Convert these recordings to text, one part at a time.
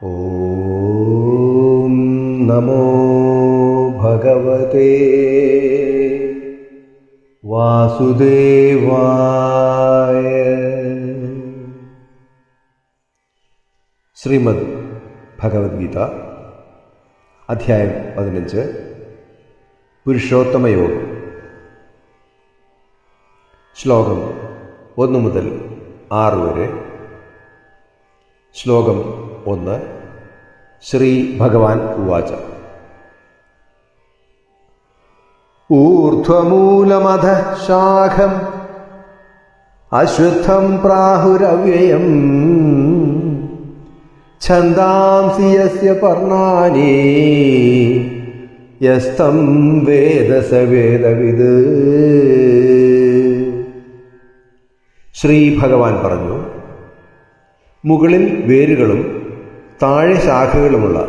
ॐ नमो भगवते വാസുദേവായ ശ്രീമദ് ഭഗവത്ഗീത അധ്യായം പതിനഞ്ച് പുരുഷോത്തമയോഗം ശ്ലോകം ഒന്ന് മുതൽ ആറ് വരെ ശ്ലോകം ഒന്ന് ശ്രീ ഭഗവാൻ ഉവാച. ഊർധ്വമൂലമധ ശാഖം അശ്വത്ഥം പ്രാഹുരവ്യയം ഛന്ദാംസി യസ്യ പർണാനി യസ്തം വേദസ വേദവിത് ശ്രീ ഭഗവാൻ പറഞ്ഞു മുകളിൽ വേരുകളും താഴെ ശാഖകളുമുള്ള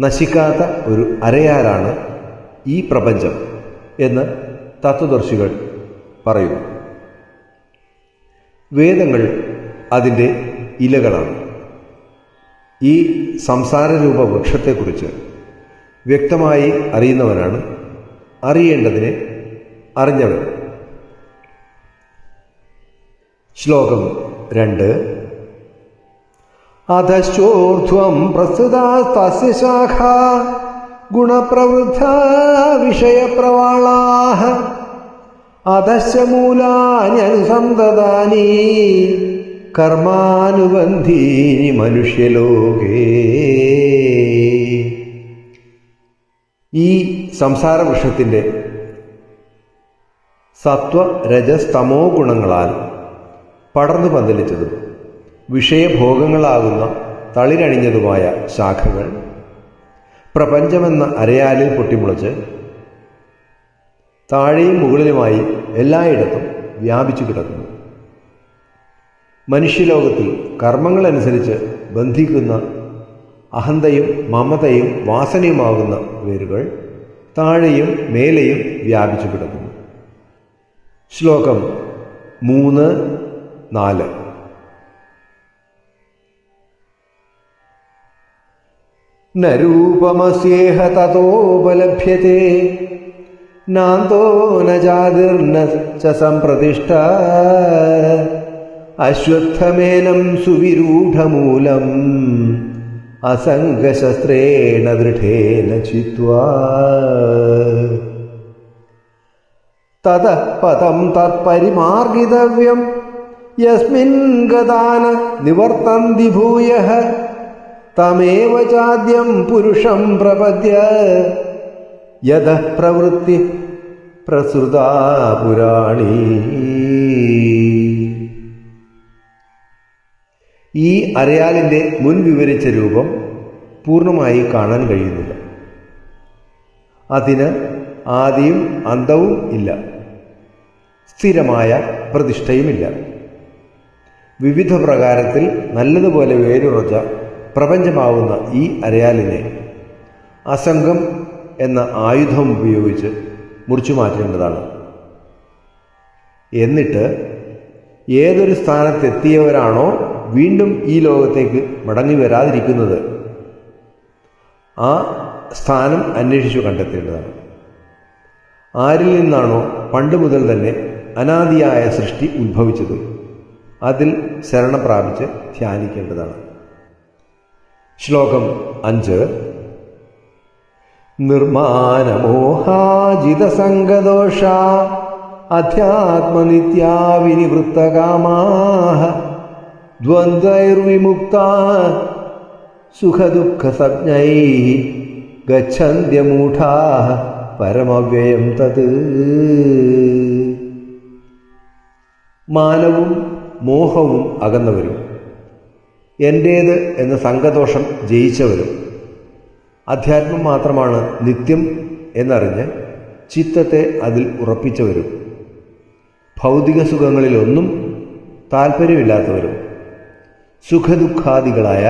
നശിക്കാത്ത ഒരു അരയാലാണ് ഈ പ്രപഞ്ചം എന്ന് തത്വദർശികൾ പറയുന്നു. വേദങ്ങൾ അതിന്റെ ഇലകളാണ്. ഈ സംസാരരൂപ വൃക്ഷത്തെക്കുറിച്ച് വ്യക്തമായി അറിയുന്നവനാണ് അറിയേണ്ടതിനെ അറിഞ്ഞവൻ. ശ്ലോകം രണ്ട് അധശ്ചോർധ്വം പ്രസ്തുതാസ്തസ്യ ശാഖ ഗുണപ്രവൃദ്ധ വിഷയപ്രവാളാ അധശ്ച കർമാനുബന്ധീനി മനുഷ്യലോകേ. ഈ സംസാര വൃക്ഷത്തിന്റെ സത്വ രജസ്തമോ ഗുണങ്ങളാൽ പടർന്നു പന്തലിച്ചതും വിഷയഭോഗങ്ങളാകുന്ന തളിരണിഞ്ഞതുമായ ശാഖകൾ പ്രപഞ്ചമെന്ന അരയാലിൽ പൊട്ടിമുളച്ച് താഴെയും മുകളിലുമായി എല്ലായിടത്തും വ്യാപിച്ചു കിടക്കുന്നു. മനുഷ്യലോകത്തിൽ കർമ്മങ്ങളനുസരിച്ച് ബന്ധിക്കുന്ന അഹന്തയും മമതയും വാസനയുമാകുന്ന വേരുകൾ താഴെയും മേലെയും വ്യാപിച്ചു കിടക്കുന്നു. ശ്ലോകം മൂന്ന് നാല്. ന രൂപമസ്യേഹ തതോപലഭ്യത്തെ നാന്തോ ന ജാതിർന ച സംപ്രതിഷ്ഠ അശ്വത്ഥമേനം സുവിരൂഢമൂലം അസംഗശസ്ത്രേണ ദൃഢേന ചിത്വാ. തത പദം തത്പരിമാർഗിതവ്യം. यस्मिन् ഗതാന നിവർത്തന്തി ഭൂയഃ തമേവ ചാദ്യം പുരുഷം പ്രപദ്യ. യത പ്രവൃത്തി പ്രസൃതാ പുരാണി. ഈ അരയാലിന്റെ മുൻ വിവരിച്ച രൂപം പൂർണമായി കാണാൻ കഴിയുന്നില്ല. അതിന് ആദിയും അന്തവും ഇല്ല. സ്ഥിരമായ പ്രതിഷ്ഠയുമില്ല. വിവിധ പ്രകാരത്തിൽ നല്ലതുപോലെ വേരുറച്ച പ്രപഞ്ചമാവുന്ന ഈ അരയാലിനെ അസംഗം എന്ന ആയുധം ഉപയോഗിച്ച് മുറിച്ചു മാറ്റേണ്ടതാണ്. എന്നിട്ട് ഏതൊരു സ്ഥാനത്തെത്തിയവരാണോ വീണ്ടും ഈ ലോകത്തേക്ക് മടങ്ങി വരാതിരിക്കുന്നത്? ആ സ്ഥാനം അന്വേഷിച്ചു കണ്ടെത്തേണ്ടതാണ്. ആരിൽ നിന്നാണോ പണ്ട് മുതൽ തന്നെ അനാദിയായ സൃഷ്ടി ഉത്ഭവിച്ചത്? അതിൽ ശരണം പ്രാപിച്ച് ധ്യാനിക്കേണ്ടതാണ്. ശ്ലോകം അഞ്ച്. നിർമാനമോഹാജിതസംഗദോഷ അധ്യാത്മനിത്യാവിനിവൃത്തകാമാർവിമുക്ത സുഖദുഃഖസജ്ഞൈ ഗച്ഛന്ത്യമൂഢാ പരമവ്യയം തത്. മാനവും മോഹവും അകന്നവരും. എന്റേത് എന്ന സംഘദോഷം ജയിച്ചവരും അധ്യാത്മം മാത്രമാണ് നിത്യം എന്നറിഞ്ഞ് ചിത്തത്തെ അതിൽ ഉറപ്പിച്ചവരും. ഭൗതിക സുഖങ്ങളിലൊന്നും താല്പര്യമില്ലാത്തവരും സുഖദുഃഖാദികളായ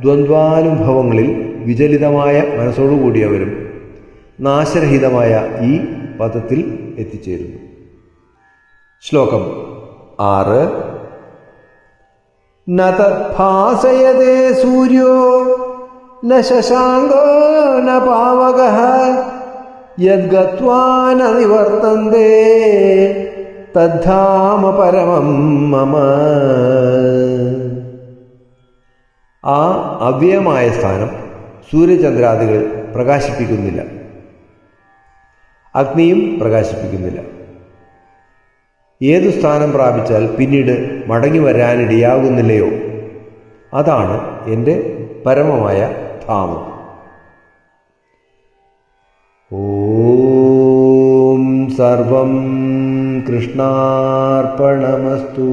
ദ്വന്ദ്വാനുഭവങ്ങളിൽ വിചലിതമായ മനസ്സോടുകൂടിയവരും നാശരഹിതമായ ഈ പദത്തിൽ എത്തിച്ചേരുന്നു. ശ്ലോകം ആറ് ന തദ്ഭാസയതേ സൂര്യോ പാവക യദ്ഗത്വാ ന നിവർത്തന്തേ തദ്ധാമ പരമം മമ. ആ അവ്യയമായ സ്ഥാനം സൂര്യചന്ദ്രാദികൾ പ്രകാശിപ്പിക്കുന്നില്ല. അഗ്നിയും പ്രകാശിപ്പിക്കുന്നില്ല. ഏതു സ്ഥാനം പ്രാപിച്ചാൽ പിന്നീട് മടങ്ങി വരാനിടയാകുന്നില്ലയോ അതാണ് എന്റെ പരമമായ ധാമം. ഓം സർവം കൃഷ്ണാർപ്പണമസ്തു.